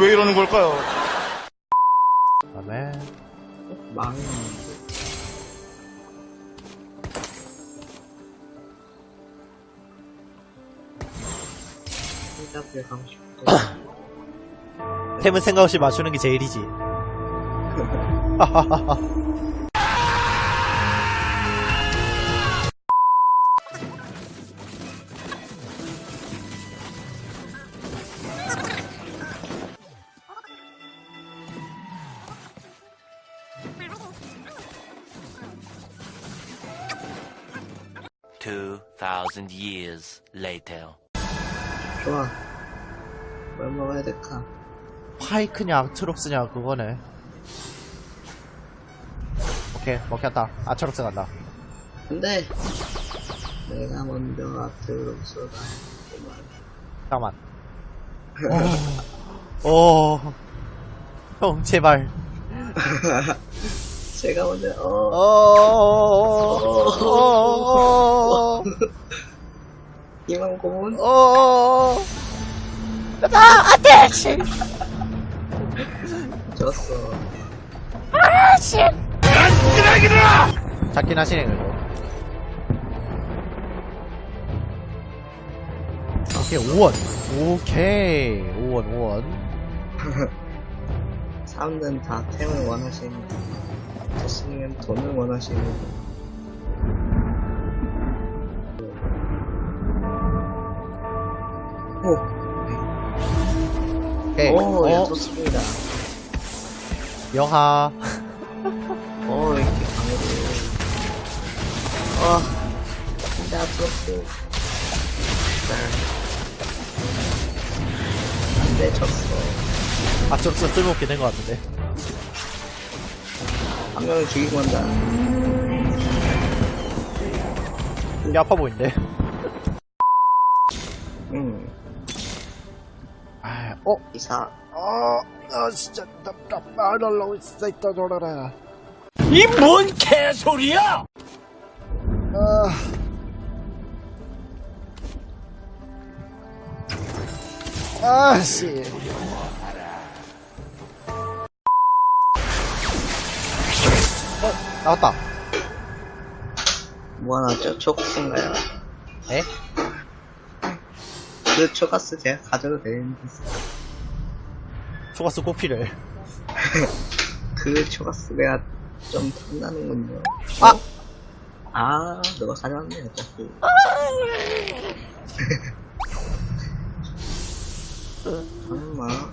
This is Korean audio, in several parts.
왜 이러는 걸까요? 다음에 망. 템은 생각 없이 맞추는 게 제일이지. 2,000 years later. 좋아. 뭘 먹어야 될까? 파이크냐, 아트록스냐, 그거네. 오케이, 먹혔다. 아트록스 간다. 근데, 내가 먼저 아트록스 가겠구만. 잠깐만. 오. 오. 어. 어. 형, 제발. 제가 먼저 어. 어 어. 이만 고문 어. 아, 안돼. 졌어. 잡긴 하시네 그래도. 오케이 5원. 오케이 5원 5원. 사람들은 다 템을 원하시는 자신은 돈을 원하시는 오, 오케이. 오, 예, 어, 좋습니다. 어, 왜 이렇게 강해도. 어, 진짜 부럽고. 안 돼, 졌어. 아트록스 쓸모없게 된 것 같은데. 한 명을 죽이고 간다. 이게 아파 보이는데. 음, 아, 어? 이사. 아, 아 진짜 답답하다고 진짜 있다 저러라. 이 뭔 개소리야! 아. 아씨. 나왔다. 뭐 하나 죠 초가스인가요? 에? 그 초가스 제가 가져도 되는지. 초가스 꼭 필요해. 그 초가스 내가 좀 탐나는군요. 아! 아, 너가 가져왔네, 어차피. 설마.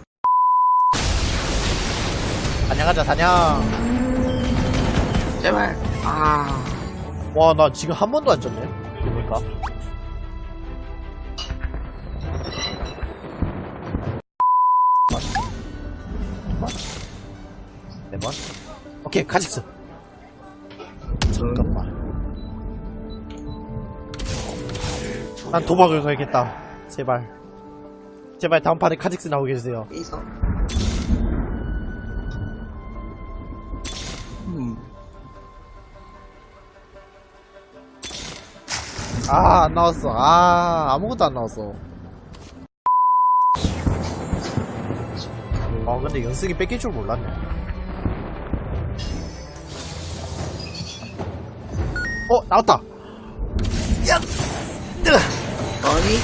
사냥하자, 사냥. 제발. 아, 와, 나 지금 한 번도 안 졌네. 네 번? 오케이, 카직스. 잠깐만. 난 도박을 걸겠다. 제발. 제발 다음 판에 카직스 나오게 해주세요. 이서. 아, 안 나왔어. 아, 아무것도 안 나왔어. 아, 근데 연승이 뺏길 줄 몰랐네. 어, 나왔다! 야! 뜨! 아니.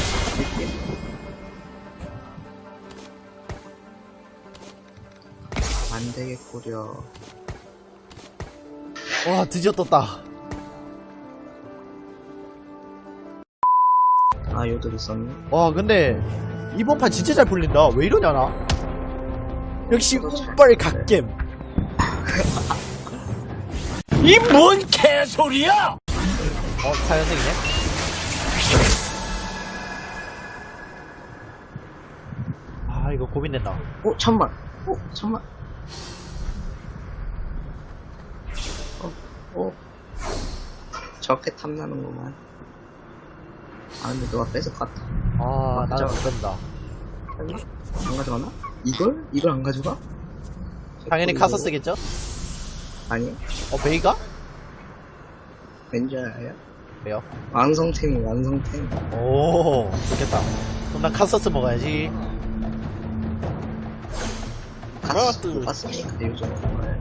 안 되겠구려. 와, 드디어 떴다. 아, 요들 있었네. 와, 근데, 이번 판 진짜 잘 풀린다. 왜 이러냐, 나? 역시, 운빨. 갓겜. 이 뭔 개소리야! 어, 사연승이네? 아, 이거 고민된다. 오, 천만. 오, 천만. 어, 오. 저렇게 탐나는구만. 아, 근데 너가 것 같아. 아, 나는 안 된다. 아니, 안 가져가나? 이걸? 이걸 안 가져가? 당연히 이거- 카서 쓰겠죠? 아니요. 어, 베이가? 왠지 알아요? 왜요? 완성템이 완성템. 오, 좋겠다. 그럼 난 카서스 먹어야지. 가스 못 봤습니까 요즘 정말.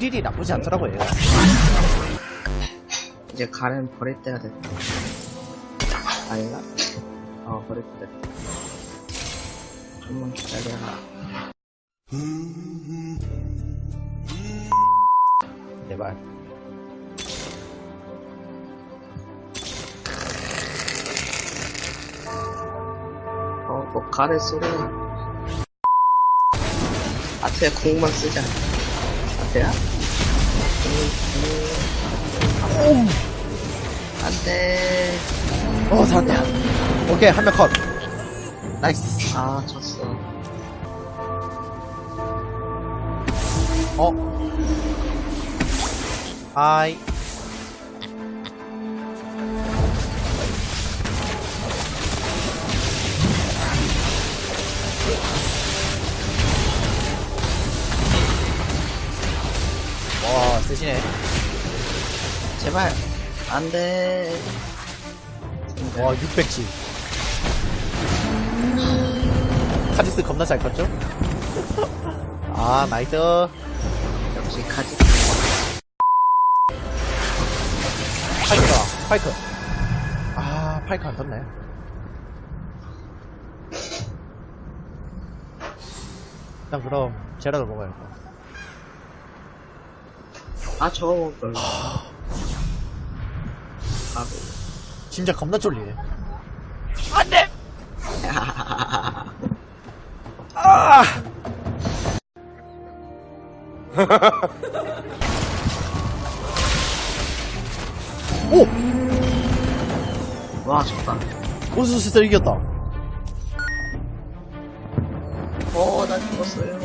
일이 나쁘지 않더라고요. 이제 가렌 버릴 때가 됐다. 아닌가? 어 버릴 때 됐다. 좀만 기다려라. 제발. 어, 뭐 가렌 소리야. 아트야 공만 쓰자. 아트야? 음, 안돼. 어, 살았다. 오케이, 한 명 컷. 나이스. 아 졌어. 어. 아이. 와, 세시네. 제발 안돼. 와, 600지. 카지스 겁나 잘 컸죠? 아, 나이스. 역시 카지. 파이크다, 파이크. 아, 파이크 안 떴네. 일단 그럼, 제라도 먹어야겠다. 아 저거 먹을 걸. 아고. 진짜 겁나 쫄리네. 아! 오! 와 좋다. 오수스터 이겼다. 어나 죽었어요.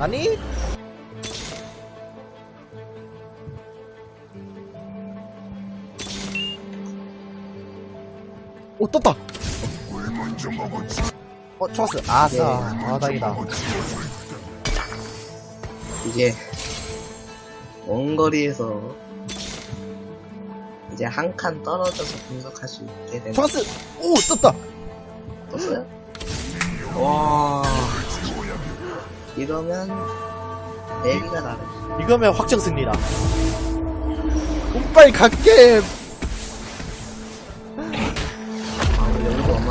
아니? 오, 떴다! 어, 좋았어. 아싸. 아, 다행이다. 이제 먼 거리에서 이제 한 칸 떨어져서 분석할 수 있게 되는. 좋았어! 오, 떴다! 떴어요? 와. 이러면 내기가 다르지. 이거면 확정 승리다. 오, 빨리 갓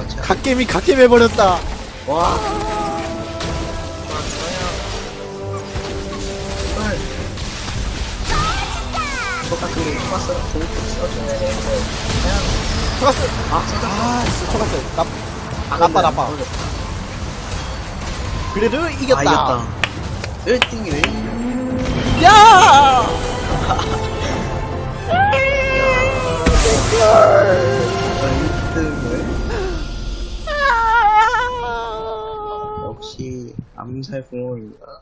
엄마차. 갓겜이 갓겜 해버렸다. 와. 와 좋아요. 헐. 똑같은 게 토마스 공격 써줘야 되는데 그냥 좋았어! 아. 아, 진짜 좋았어. 나, 아, 나빠, 나빠. 그래도 아 이겼다. 이겼다. 1등이 왜 이겨? 야! 역시 암살 구멍입니다.